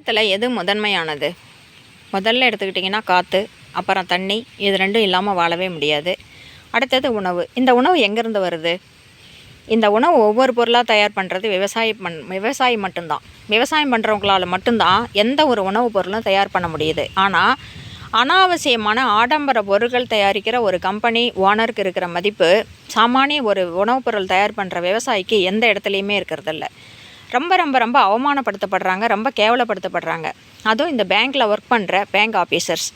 உலகத்தில் எது முதன்மையானது? முதல்ல எடுத்துக்கிட்டிங்கன்னா காற்று அப்புறம் தண்ணி இது ரெண்டும் இல்லாமல் வாழவே முடியாது. அடுத்தது உணவு. இந்த உணவு எங்கேருந்து வருது? இந்த உணவு ஒவ்வொரு பொருளாக தயார் பண்ணுறது விவசாயி பண் விவசாயி மட்டும்தான். விவசாயம் பண்ணுறவங்களால் மட்டும்தான் எந்த ஒரு உணவுப் பொருளும் தயார் பண்ண முடியுது. ஆனால் அனாவசியமான ஆடம்பர பொருட்கள் தயாரிக்கிற ஒரு கம்பெனி ஓனருக்கு இருக்கிற மதிப்பு சாமானிய ஒரு உணவுப் பொருள் தயார் பண்ணுற விவசாயிக்கு எந்த இடத்துலையுமே இருக்கிறதில்ல. ரொம்ப ரொம்ப ரொம்ப அவமானப்படுத்தப்படுறாங்க ரொம்ப கேவலப்படுத்தப்படுறாங்க. அதுவும் இந்த பேங்க்கில் ஒர்க் பண்ணுற பேங்க் ஆஃபீஸர்ஸ்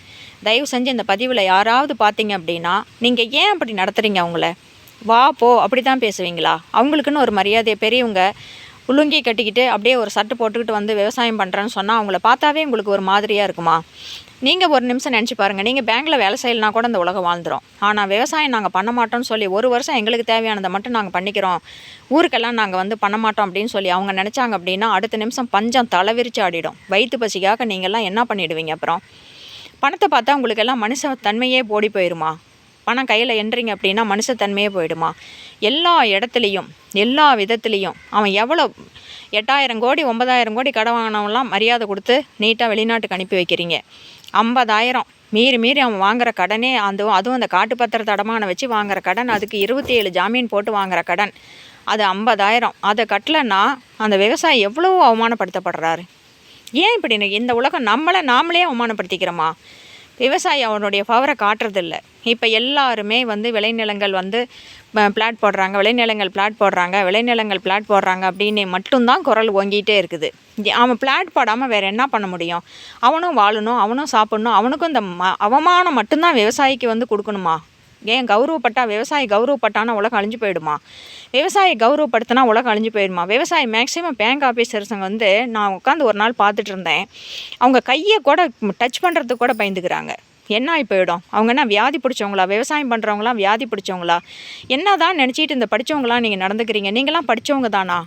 தயவு செஞ்சு இந்த பதிவில் யாராவது பார்த்தீங்க அப்படின்னா நீங்கள் ஏன் அப்படி நடத்துகிறீங்க அவங்கள? வா போ அப்படி தான் பேசுவீங்களா? அவங்களுக்குன்னு ஒரு மரியாதையை பெரியவங்க உள்ளுங்கி கட்டிக்கிட்டு அப்படியே ஒரு சட்டை போட்டுக்கிட்டு வந்து விவசாயம் பண்ணுறேன்னு சொன்னால் அவங்கள பார்த்தாவே உங்களுக்கு ஒரு மாதிரியாக இருக்குமா? நீங்கள் ஒரு நிமிஷம் நினச்சி பாருங்கள் நீங்கள் பேங்க்கில் வேலை செய்யலைனா கூட இந்த உலகம் வாழ்ந்துரும். ஆனால் விவசாயம் நாங்கள் பண்ண மாட்டோம்னு சொல்லி ஒரு வருஷம் எங்களுக்கு தேவையானதை மட்டும் நாங்கள் பண்ணிக்கிறோம். ஊருக்கெல்லாம் நாங்கள் வந்து பண்ண மாட்டோம் அப்படின்னு சொல்லி அவங்க நினச்சாங்க அப்படின்னா அடுத்த நிமிஷம் பஞ்சம் தலைவிரிச்சு ஆடிடும். வயிற்று பசிக்காக நீங்கள்லாம் என்ன பண்ணிடுவீங்க அப்புறம்? பணத்தை பார்த்தா உங்களுக்கு எல்லாம் மனுஷ தன்மையே போடி போயிருமா? பணம் கையில் என்றீங்க அப்படின்னா மனுஷத்தன்மையே போயிடுமா? எல்லா இடத்துலையும் எல்லா விதத்துலேயும் அவன் எவ்வளோ எட்டாயிரம் கோடி ஒன்பதாயிரம் கோடி கடன் வாங்கினவன்லாம் மரியாதை கொடுத்து நீட்டாக வெளிநாட்டுக்கு அனுப்பி வைக்கிறீங்க. ஐம்பதாயிரம் மீறி மீறி அவன் வாங்குற கடனே அந்த அதுவும் அந்த காட்டு பத்திரத்தை அடமான வச்சு வாங்குற கடன் அதுக்கு இருபத்தி ஏழு ஜாமீன் போட்டு வாங்குற கடன். அது ஐம்பதாயிரம். அதை கட்டலைன்னா அந்த விவசாயி எவ்வளோ அவமானப்படுத்தப்படுறாரு? ஏன் இப்படி இந்த உலகம் நம்மளை நாமளே அவமானப்படுத்திக்கிறோமா? விவசாயி அவனுடைய பவரை காட்டுறதில்ல. இப்போ எல்லாருமே வந்து விளைநிலங்கள் வந்து பிளாட் போடுறாங்க விளைநிலங்கள் பிளாட் போடுறாங்க விளைநிலங்கள் பிளாட் போடுறாங்க அப்படின்னு மட்டும்தான் குரல் ஓங்கிட்டே இருக்குது. அவன் பிளாட் போடாமல் வேறு என்ன பண்ண முடியும்? அவனும் வாழணும் அவனும் சாப்பிட்ணும் அவனுக்கும் இந்த ம அவமானம் மட்டும்தான் விவசாயிக்கு வந்து கொடுக்கணுமா? ஏன் கௌரவப்பட்டா விவசாயி கௌரவப்பட்டானா உலகம் அழிஞ்சு போயிடுமா? விவசாயி கௌரவப்படுத்தினா உலகம் அழிஞ்சு போயிடுமா? விவசாயி மேக்ஸிமம் பேங்க் ஆஃபீஸர்ஸுங்க வந்து நான் உட்காந்து ஒரு நாள் பார்த்துட்டு இருந்தேன். அவங்க கையை கூட டச் பண்ணுறதுக்கு கூட பயந்துக்கிறாங்க. என்ன ஆகி போயிடும்? அவங்க என்ன வியாதி பிடிச்சவங்களா? விவசாயம் பண்ணுறவங்களாம் வியாதி பிடிச்சவங்களா? என்ன தான் நினச்சிட்டு இந்த படித்தவங்களாம் நீங்கள் நடந்துக்கிறீங்க? நீங்களாம் படித்தவங்க தானா?